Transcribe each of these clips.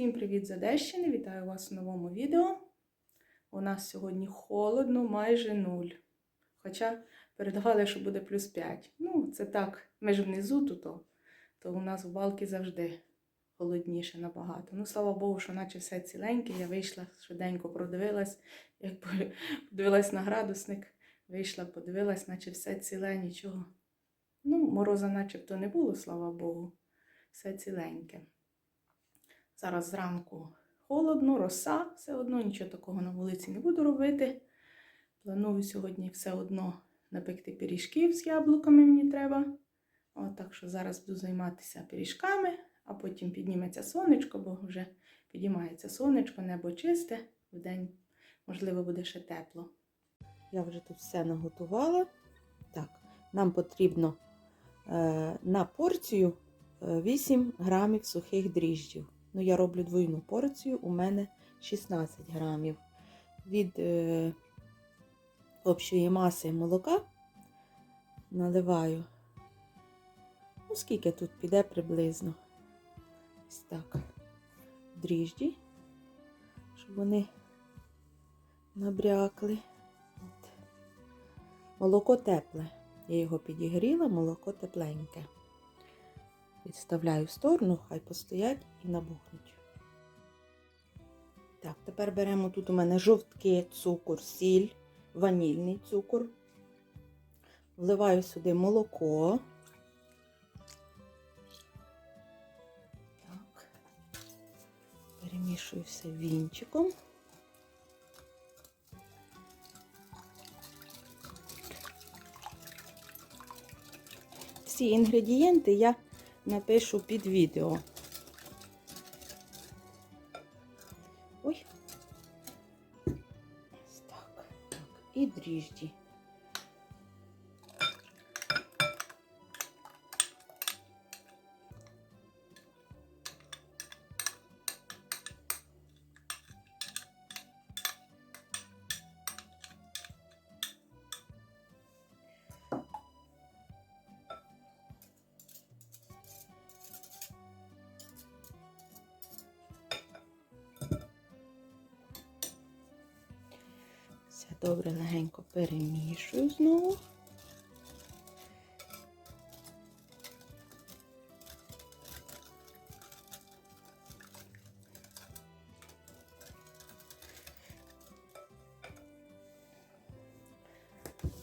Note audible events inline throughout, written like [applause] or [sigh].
Всім привіт з Одещини! Вітаю вас в новому відео. У нас сьогодні холодно, майже нуль. Хоча передавали, що буде плюс 5. Ну, це так, ми ж внизу тут, то у нас в балки завжди холодніше набагато. Ну, слава Богу, що наче все ціленьке. Я вийшла, швиденько продивилась, як подивилась на градусник, вийшла, подивилась, наче все ціле, нічого. Ну, мороза начебто не було, слава Богу. Все ціленьке. Зараз зранку холодно, роса, все одно, нічого такого на вулиці не буду робити. Планую сьогодні все одно напекти пиріжків з яблуками мені треба. От, так що зараз буду займатися пиріжками, а потім підніметься сонечко, бо вже підіймається сонечко, небо чисте, вдень, можливо, буде ще тепло. Я вже тут все наготувала. Так, нам потрібно е, на порцію е, 8 грамів сухих дріжджів. Ну, я роблю двойну порцію, у мене 16 грамів. Від е, общої маси молока наливаю. Ну, скільки тут піде приблизно. Ось так. Дріжджі, щоб вони набрякли. От. Молоко тепле. Я його підігріла, молоко тепленьке. Відставляю в сторону, хай постоять і набухнуть. Так, тепер беремо тут у мене жовтки, цукор, сіль, ванільний цукор. Вливаю сюди молоко. Так. Перемішую все вінчиком. Всі інгредієнти я напишу під відео. Ой. Так. так. І дріжджі. Добре легенько перемішую знову.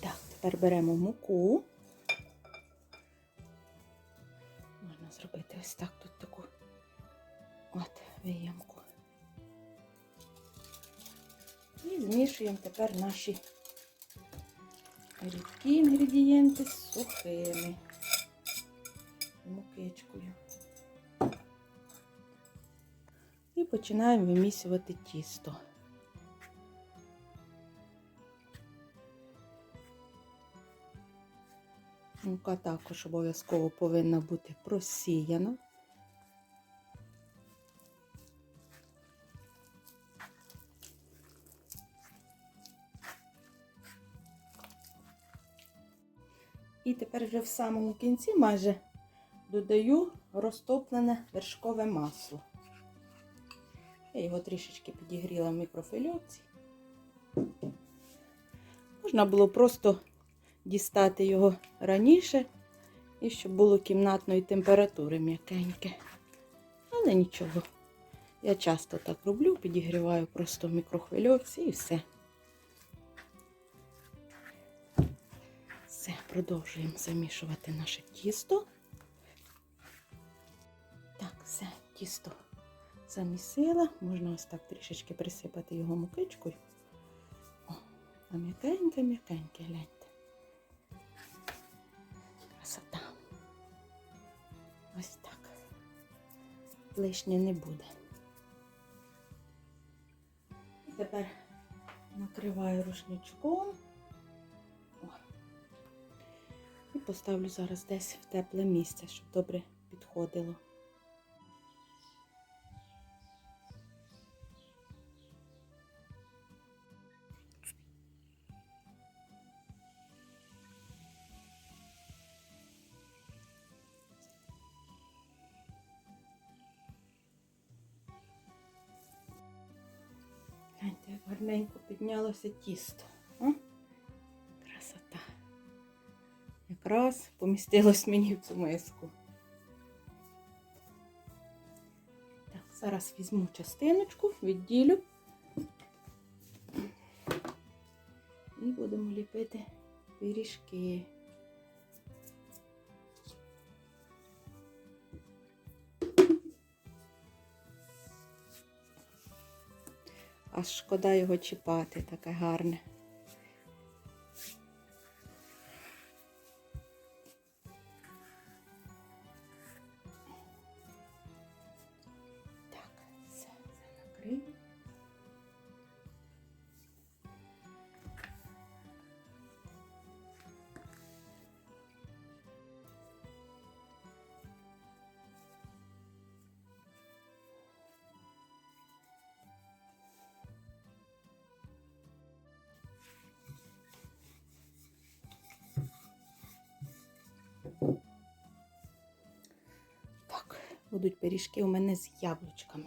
Так, тепер беремо муку. Змішуємо тепер наші рідкі інгредієнти з сухими мукичкою. І починаємо вимісювати тісто. Мука також обов'язково повинна бути просіяна. Тепер вже в самому кінці майже додаю розтоплене вершкове масло. Я його трішечки підігріла в мікрофильовці. Можна було просто дістати його раніше, і щоб було кімнатної температури м'якеньке. Але нічого. Я часто так роблю, підігріваю просто в мікрохвильовці і все. Продовжуємо замішувати наше тісто. Так, все, тісто замісила. Можна ось так трішечки присипати його мукичкою. О, а м'якеньке, м'якеньке, гляньте. Красота. Ось так. Лишнє не буде. Тепер накриваю рушничком. Поставлю зараз десь в тепле місце, щоб добре підходило. Гляньте, гарненько піднялося тісто. Якраз помістилось мені в цю миску. Так, зараз візьму частиночку, відділю. І будемо ліпити пиріжки. Аж шкода його чіпати, таке гарне. Будуть пиріжки у мене з яблучками.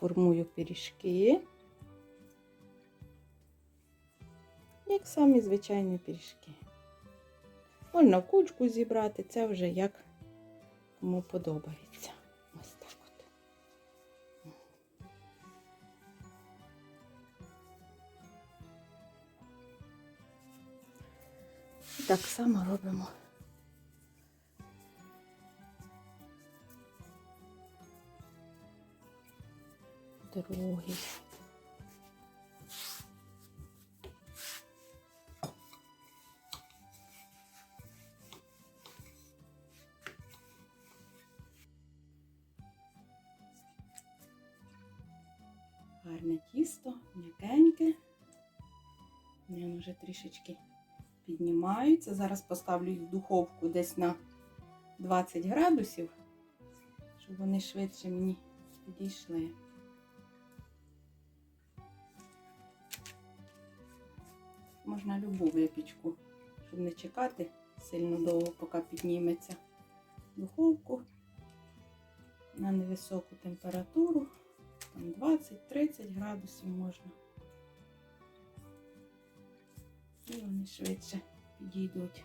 Формую пиріжки. Як самі звичайні пиріжки. Можна кучку зібрати, це вже як кому подобається. Ось так от. Так само робимо. Другий. Гарне тісто, м'якеньке. Вони вже трішечки піднімаються. Зараз поставлю їх в духовку десь на 20 градусів, щоб вони швидше мені підійшли. Можна любу випічку, щоб не чекати сильно довго, поки підніметься духовку на невисоку температуру, там 20-30 градусів можна. І вони швидше підійдуть.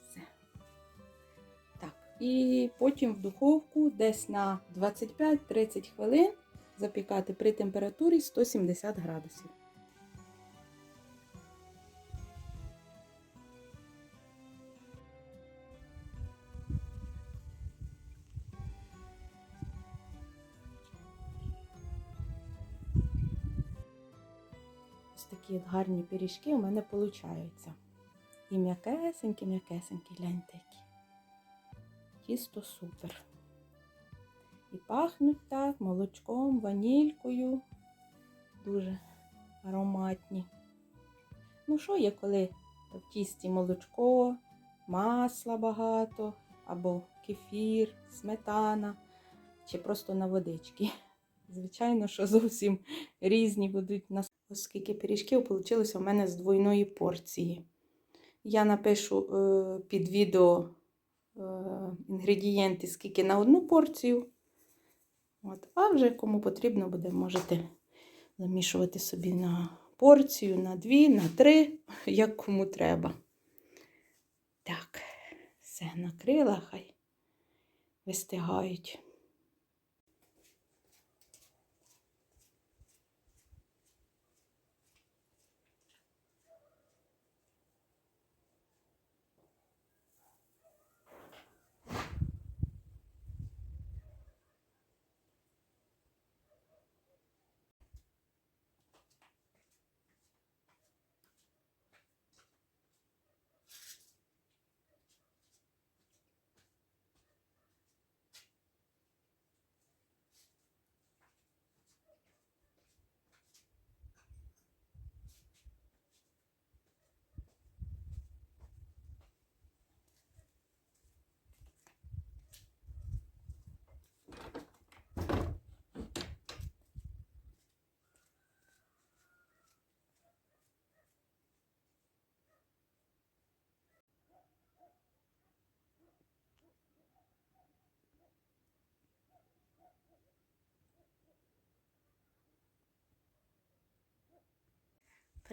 Все. Так, і потім в духовку десь на 25-30 хвилин запікати при температурі 170 градусів. Гарні пиріжки у мене получаються. І м'якесенькі, м'якесенькі, гляньте які. Тісто супер. І пахнуть так молочком, ванількою. Дуже ароматні. Ну, що є, коли в тісті молочко, масла багато, або кефір, сметана, чи просто на водички. Звичайно, що зовсім різні будуть оскільки пиріжків вийшло у мене з двойної порції. Я напишу е, під відео е, інгредієнти, скільки на одну порцію. От. А вже кому потрібно буде, можете замішувати собі на порцію, на дві, на три, [laughs] як кому треба. Так, все накрила, хай вистигають.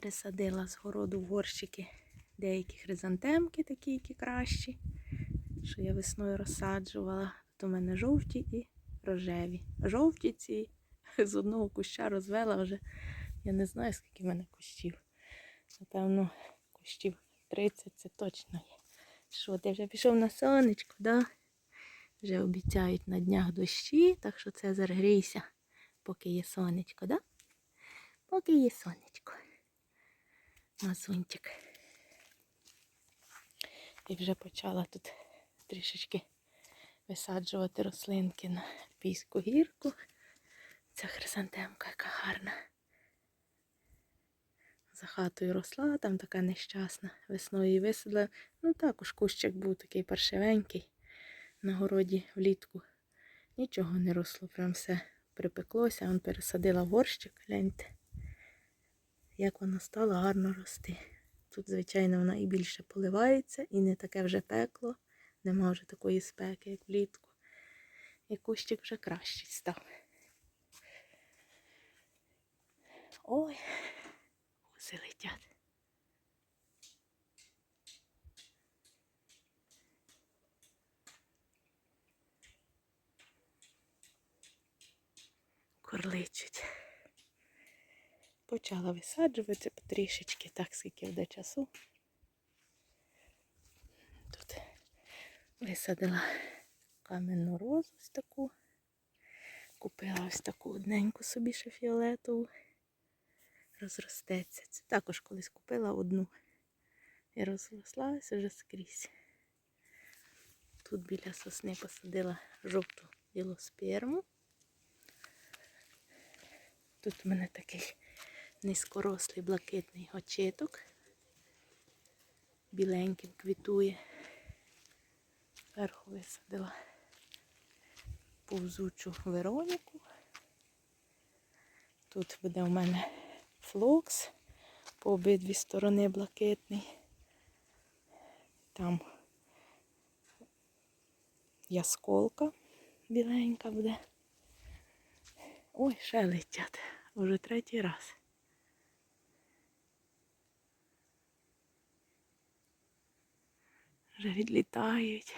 Пересадила з городу горщики деякі хризантемки, такі, які кращі, що я весною розсаджувала. Тут у мене жовті і рожеві. Жовті ці з одного куща розвела вже. Я не знаю, скільки в мене кущів. Напевно, кущів 30 це точно є. Що, ти вже пішов на сонечко, да? Вже обіцяють на днях дощі, так що це заргрійся, поки є сонечко, да? Поки є сонечко. Мазунчик. І вже почала тут трішечки висаджувати рослинки на піську гірку. Ця хризантемка, яка гарна. За хатою росла, там така нещасна. Весною її висадила. Ну також кущик був такий паршивенький на городі влітку. Нічого не росло, прям все припеклося. Он пересадила горщик, гляньте, як вона стала гарно рости. Тут, звичайно, вона і більше поливається, і не таке вже пекло. Нема вже такої спеки, як влітку. І кущик вже кращий став. Ой, гуси летять. Корличуть. Почала висаджувати потрішечки, так скільки буде часу. Тут висадила каменну розу ось таку. Купила ось таку одненьку собі ще фіолетову. Розростеться. Це також колись купила одну. І розрослася вже скрізь. Тут біля сосни посадила жовту білосперму. Тут у мене такий низькорослий блакитний очиток. Біленьким квітує. Зверху висадила повзучу Вероніку. Тут буде у мене флокс по обидві сторони блакитний. Там ясколка біленька буде. Ой, ще летять. Уже третій раз. Вже відлітають.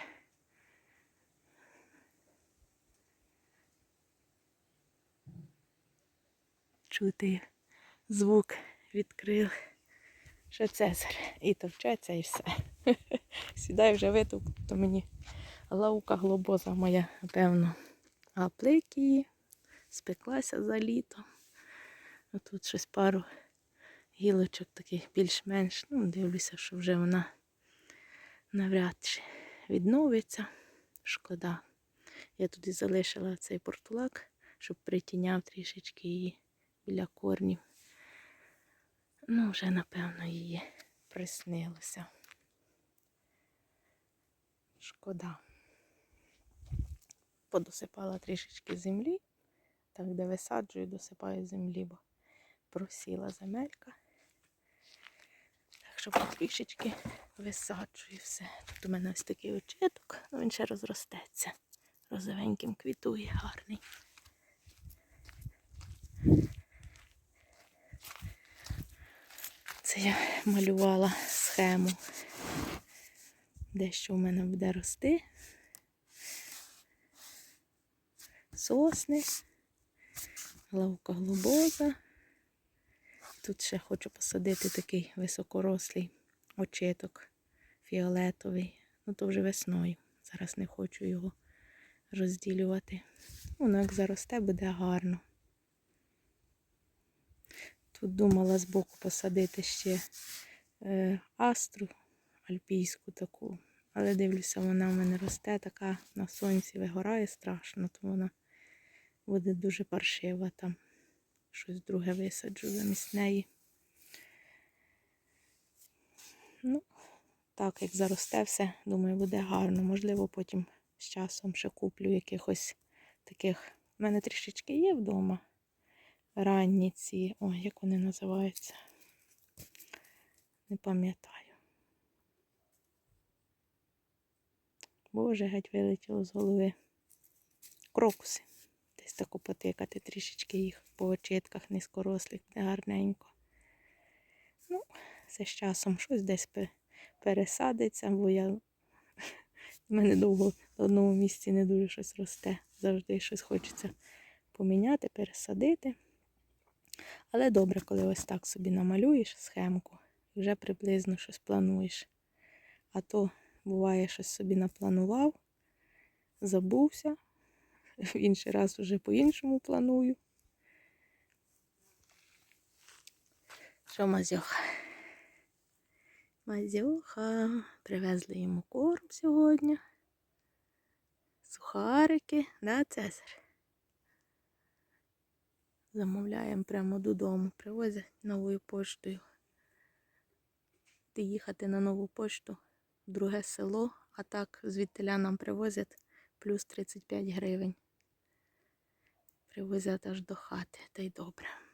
Чути звук відкрив. Цезар. І товчеться і все. [laughs] Сідай вже витовк, то мені лаука глобоза моя, напевно. А плик її спеклася за літо. Тут щось пару гілочок таких більш-менш. Ну, дивлюся, що вже вона навряд чи відновиться. Шкода. Я туди залишила цей портулак, щоб притіняв трішечки її біля корнів. Ну, вже, напевно, її приснилося. Шкода. Подосипала трішечки землі. Так, де висаджую, досипаю землі, бо просіла земелька. Так що потрішечки висаджую все. Тут у мене ось такий очиток, ну він ще розростеться. Розовеньким квітує, гарний. Це я малювала схему, де що в мене буде рости. Сосни, лавка глобоза. Тут ще хочу посадити такий високорослий очиток фіолетовий. Ну, то вже весною. Зараз не хочу його розділювати. Воно як заросте, буде гарно. Тут думала збоку посадити ще е, астру альпійську таку, але дивлюся, вона в мене росте, така на сонці вигорає страшно, то вона буде дуже паршива там. Щось друге висаджу замість неї. Ну, так, як заросте все, думаю, буде гарно. Можливо, потім з часом ще куплю якихось таких. У мене трішечки є вдома. Ранні ці. Ой, як вони називаються? Не пам'ятаю. Боже, геть вилетіло з голови. Крокуси. Десь таку потикати трішечки їх по очитках низькорослих, гарненько. Ну, це з часом щось десь пересадиться, бо я [laughs] в мене довго на одному місці не дуже щось росте. Завжди щось хочеться поміняти, пересадити. Але добре, коли ось так собі намалюєш схемку і вже приблизно щось плануєш. А то буває, щось собі напланував, забувся, [laughs] в інший раз вже по-іншому планую. Що Мазьоха? Мазьоха. Привезли йому корм сьогодні. Сухарики, да, Цезар? Замовляємо прямо додому. Привозять новою поштою. Ти їхати на нову пошту в друге село, а так звідтиля нам привозять плюс 35 гривень. Привозять аж до хати, та й добре.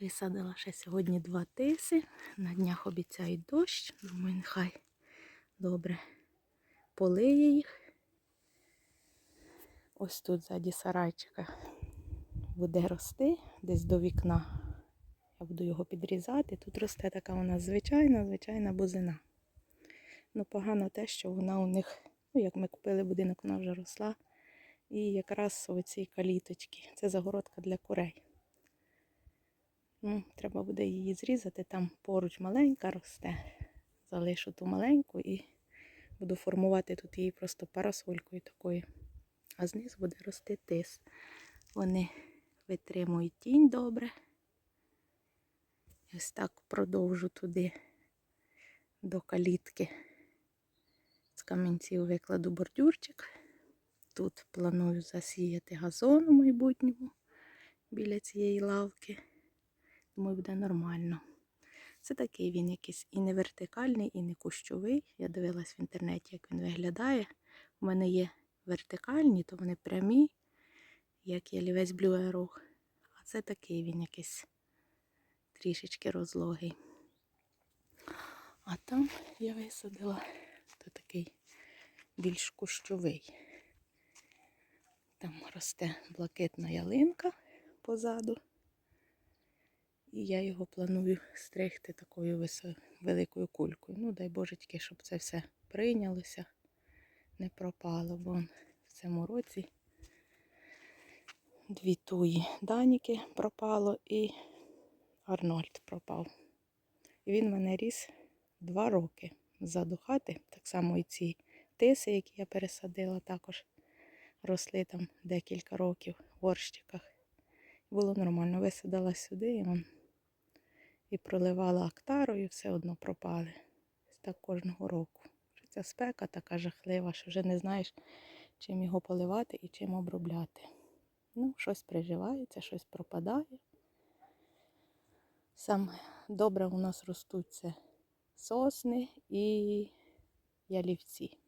Висадила ще сьогодні два тиси. На днях обіцяють дощ. Думаю, нехай добре полиє їх. Ось тут ззаді сарайчика буде рости десь до вікна. Я буду його підрізати. Тут росте така у нас звичайна, звичайна бузина. Ну, погано те, що вона у них, ну, як ми купили будинок, вона вже росла. І якраз оці каліточки. Це загородка для курей. Треба буде її зрізати. Там поруч маленька росте. Залишу ту маленьку і буду формувати тут її просто парасолькою такою. А знизу буде рости тис. Вони витримують тінь добре. Ось так продовжу туди до калітки. З камінців викладу бордюрчик. Тут планую засіяти газон у майбутньому біля цієї лавки. Думаю, буде нормально. Це такий він якийсь і не вертикальний, і не кущовий. Я дивилась в інтернеті, як він виглядає. У мене є вертикальні, то вони прямі. як ялівець Blue Arrow. А це такий він якийсь трішечки розлогий. А там я висадила то такий більш кущовий. Там росте блакитна ялинка позаду. І я його планую стригти такою великою кулькою. Ну, дай Боже, тільки, щоб це все прийнялося, не пропало, бо в цьому році дві туї Даніки пропало і Арнольд пропав. І він мене ріс два роки ззаду хати. Так само і ці тиси, які я пересадила, також росли там декілька років в горщиках. Було нормально, висадила сюди і, он, і проливала актарою, все одно пропали. Ось так кожного року. Ця спека така жахлива, що вже не знаєш, чим його поливати і чим обробляти. Ну, щось приживається, щось пропадає. Саме добре у нас ростуть це сосни і ялівці.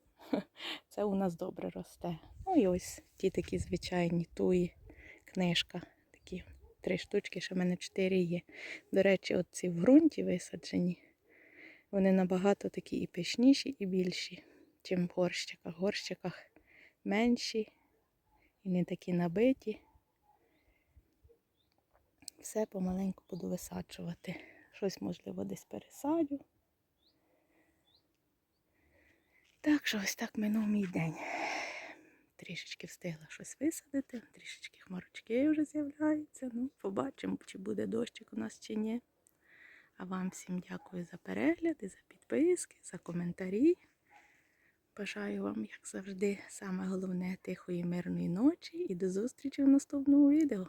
Це у нас добре росте. Ну і ось ті такі звичайні туї, книжка. Три штучки, ще в мене чотири є. До речі, от ці в ґрунті висаджені. Вони набагато такі і пишніші, і більші, чим в горщиках. В горщиках менші і не такі набиті. Все помаленьку буду висаджувати. Щось, можливо, десь пересадю. Так що ось так минув мій день. Трішечки встигла щось висадити, трішечки хмарочки вже з'являються. Ну, побачимо, чи буде дощик у нас чи ні. А вам всім дякую за перегляди, за підписки, за коментарі. Бажаю вам, як завжди, саме головне тихої мирної ночі і до зустрічі в наступному відео.